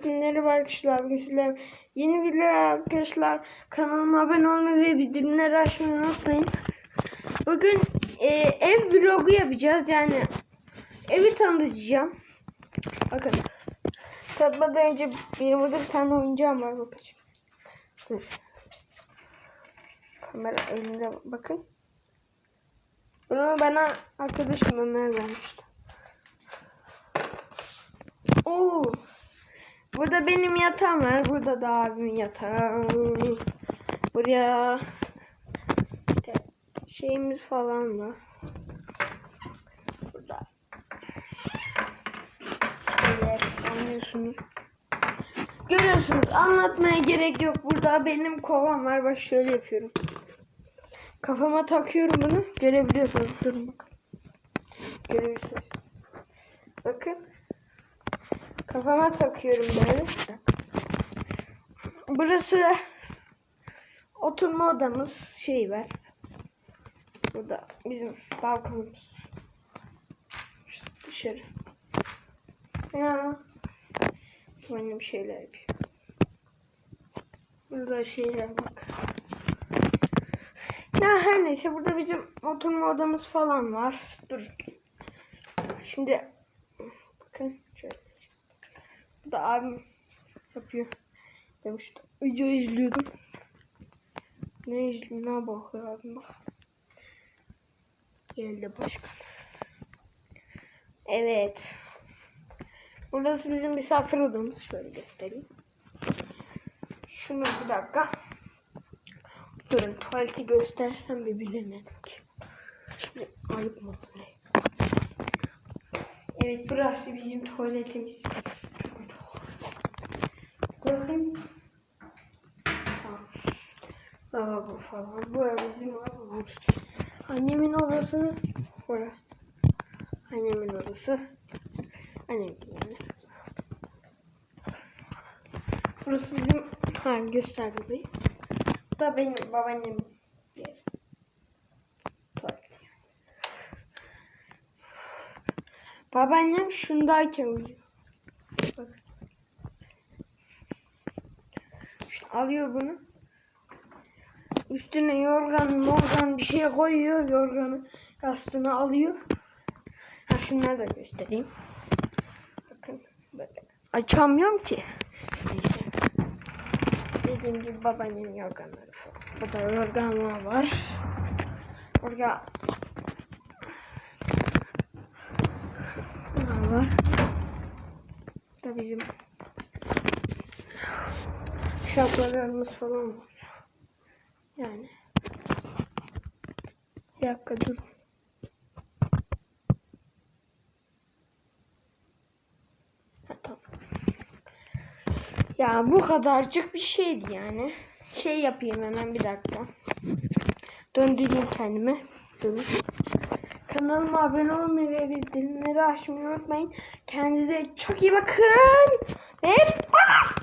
Hepinleri var arkadaşlar. Bugün sizlerle yeni video arkadaşlar. Kanalıma abone olmayı ve bildirimleri açmayı unutmayın. Bugün e, ev vlogu yapacağız. Yani evi tanıtacağım. Bakın. Tatmadan önce benim burada bir tane oyuncağım var. Bakın. Dur. Kamera elinde bakın. Bunu bana arkadaşım Ömer vermişti. Oo. Burada benim yatağım var. Burada da abimin yatağı. Buraya işte şeyimiz falan var. Burada. Evet, anlıyorsunuz. Görüyorsunuz anlatmaya gerek yok. Burada benim kovam var. Bak şöyle yapıyorum. Kafama takıyorum bunu. Görebiliyorsunuz. Durun bakın. Görebilirsiniz. Bakın. Kafama takıyorum böyle. Burası oturma odamız şey var. Burada bizim balkonumuz. Dışarı. Ya. Benim şeyler yapıyor. Burada şeyler bak. Ya her neyse burada bizim oturma odamız falan var. Dur. Şimdi bakın. Bu da abim yapıyor. Demiştim. Video izliyordum. Ne izliyor? Ne bakıyor abim bak. Geldi başkan. Evet. Burası bizim misafir odamız. Şöyle göstereyim. Şunu bir dakika. Durun tuvaleti göstersem bir bilemedim ki. Şimdi ayıp mı? Evet burası bizim tuvaletimiz. Bakayım. Lavabo falan. Bu ev bizim lavabomuz. Annemin odası. Bura. Annemin odası. Annemin yani. Burası bizim ha göster burayı. Bu da benim babaannemin yeri. Tuvalet. Babaannem şundayken uyuyor. Bak. İşte alıyor bunu. Üstüne yorgan, morgan bir şey koyuyor. Yorganı yastığını alıyor. Ha şunları da göstereyim. Bakın böyle. Açamıyorum ki. Neyse. Dediğim gibi babaannemin yorganları falan. Burada yorganlar var. Bunlar var. Da bizim şapkalarımız falan var. Yani. Bir dakika dur. Ha, tamam. Ya bu kadarcık bir şeydi yani. Şey yapayım hemen bir dakika. Döndüreyim kendimi. Durun. Kanalıma abone olmayı ve bildirimleri açmayı unutmayın. Kendinize çok iyi bakın. Ve.